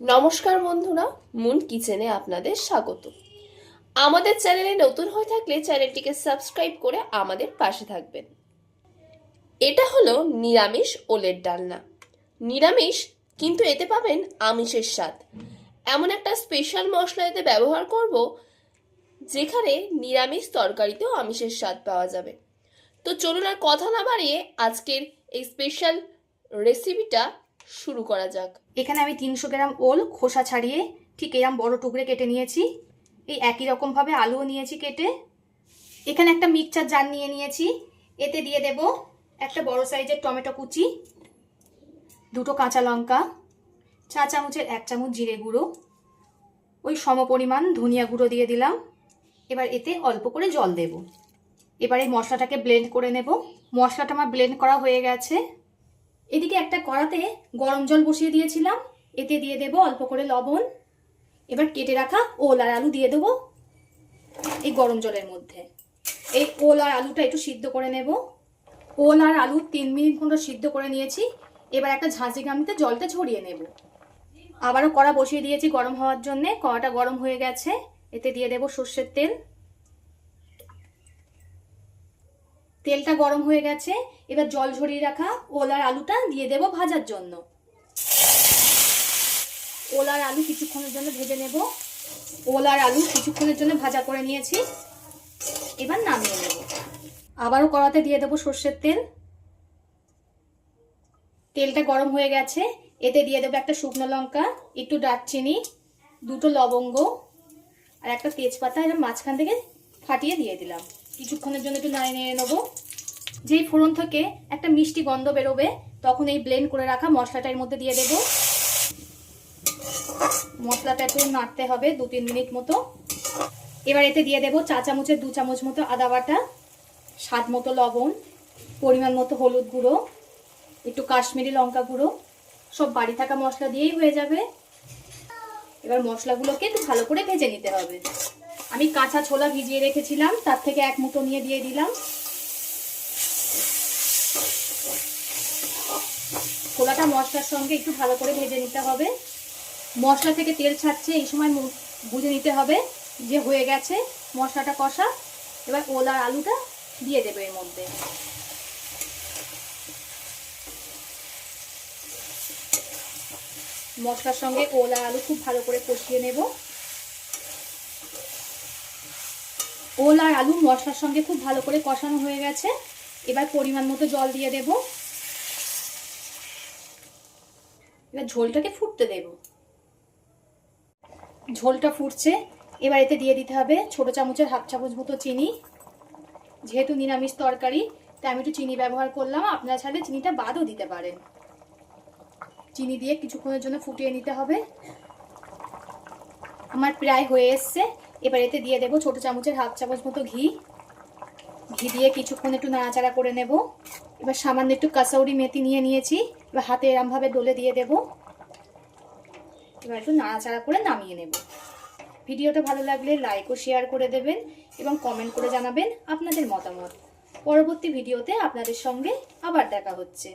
নমস্কার বন্ধুরা, মুন কিচেনে আপনাদের স্বাগত। আমাদের চ্যানেলে নতুন হয়ে থাকলে চ্যানেলটিকে সাবস্ক্রাইব করে আমাদের পাশে থাকবেন। এটা হলো নিরামিষ ওলের ডালনা। নিরামিষ, কিন্তু এতে পাবেন আমিষের স্বাদ। এমন একটা স্পেশাল মশলা এতে ব্যবহার করব, যেখানে নিরামিষ তরকারিতেও আমিষের স্বাদ পাওয়া যাবে। তো চলুন আর কথা না বাড়িয়ে আজকের এই স্পেশাল রেসিপিটা শুরু করা যাক। এখানে আমি তিনশো গ্রাম ওল, খোসা ছাড়িয়ে ঠিক এরম বড় টুকরে কেটে নিয়েছি। এই একই রকমভাবে আলুও নিয়েছি কেটে। এখানে একটা মিক্সচার জার নিয়ে নিয়েছি। এতে দিয়ে দেব একটা বড় সাইজের টমেটো কুচি, দুটো কাঁচা লঙ্কা, চা চামচের এক চামচ জিরে গুঁড়ো, ওই সমপরিমাণ ধনিয়া গুঁড়ো দিয়ে দিলাম। এবার এতে অল্প করে জল দেব। এবার এই মশলাটাকে ব্লেন্ড করে নেব। মশলাটা আমার ব্লেন্ড করা হয়ে গেছে। এদিকে একটা কড়াতে গরম জল বসিয়ে দিয়েছিলাম। এতে দিয়ে দেব অল্প করে লবণ। এবার কেটে রাখা ওল আর আলু দিয়ে দেবো এই গরম জলের মধ্যে। এই ওল আর আলুটা একটু সিদ্ধ করে নেব। ওল আর আলু তিন মিনিট মতো সিদ্ধ করে নিয়েছি। এবার একটা ঝাঁঝি গামলিতে জলটা ছড়িয়ে নেব। আবারও কড়া বসিয়ে দিয়েছি গরম হওয়ার জন্য। কড়াটা গরম হয়ে গেছে। এতে দিয়ে দেব সর্ষের তেল। তেলটা গরম হয়ে গেছে, এবার জল ঝরিয়ে রাখা ওলার আলুটা দিয়ে দেব ভাজার জন্য। ওলার আলু কিছুক্ষণের জন্য ভেজে নেব। ওলার আলু কিছুক্ষণের জন্য ভাজা করে নিয়েছি। এবার নামিয়ে নেব। আবারও কড়াতে দিয়ে দেবো সর্ষের তেল। তেলটা গরম হয়ে গেছে, এতে দিয়ে দেবো একটা শুকনো লঙ্কা, একটু দারচিনি দুটো লবঙ্গ, আর একটা তেজপাতা এরকম মাঝখান থেকে ফাটিয়ে দিয়ে দিলাম। কিছুক্ষণের জন্য একটু নাড়িয়ে নিয়ে নেব। যেই ফোড়ন থেকে একটা মিষ্টি গন্ধ বেরোবে, তখন এই ব্লেন্ড করে রাখা মশলাটার মধ্যে দিয়ে দেব। মশলাটা একটু নাড়তে হবে দু তিন মিনিট মতো। এবার এতে দিয়ে দেব চা চামচের দু চামচ মতো আদা বাটা, স্বাদ মতো লবণ, পরিমাণ মতো হলুদ গুঁড়ো, একটু কাশ্মীরি লঙ্কা গুঁড়ো, সব বাড়ি থাকা মশলা দিয়েই হয়ে যাবে। এবার মশলাগুলোকে একটু ভালো করে ভেজে নিতে হবে। আমি কাঁচা ছোলা ভিজিয়ে রেখেছিলাম, তার থেকে এক মুঠো নিয়ে দিয়ে দিলাম। ছোলাটা মশলার সঙ্গে একটু ভালো করে ভেজে নিতে হবে। মশলা থেকে তেল ছাড়ছে, এই সময় বুঝে নিতে হবে যে হয়ে গেছে মশলাটা কষা। এবার ওলা আর আলুটা দিয়ে দেবে এর মধ্যে। মশলার সঙ্গে ওলা আলু খুব ভালো করে কষিয়ে নেব। ওল আর আলু মশলার সঙ্গে খুব ভালো করে কষানো হয়ে গেছে। এবার পরিমাণ মতো জল দিয়ে দেব। এবার ঝোলটাকে ফুটতে দেব। ঝোলটা ফুটছে। এবার এতে দিয়ে দিতে হবে ছোট চামচের হাফ চামচ মতো চিনি। যেহেতু নিরামিষ তরকারি, তাই আমি একটু চিনি ব্যবহার করলাম। আপনারা চাইলে চিনিটা বাদও দিতে পারেন। চিনি দিয়ে কিছুক্ষণের জন্য ফুটিয়ে নিতে হবে। আমার প্রায় হয়ে এসছে। এবার এতে দিয়ে দেবো ছোট চামচের হাফ চামচ মতো ঘি। ঘি দিয়ে কিছুক্ষণ একটু নাড়াচাড়া করে নেব। এবার সামান্য একটু কাসৌরি মেথি নিয়ে নিয়েছি। এবার হাতে এরমভাবে ডলে দিয়ে দেব। এবার একটু নাড়াচাড়া করে নামিয়ে নেব। ভিডিওটা ভালো লাগলে লাইক ও শেয়ার করে দেবেন এবং কমেন্ট করে জানাবেন আপনাদের মতামত। পরবর্তী ভিডিওতে আপনাদের সঙ্গে আবার দেখা হচ্ছে।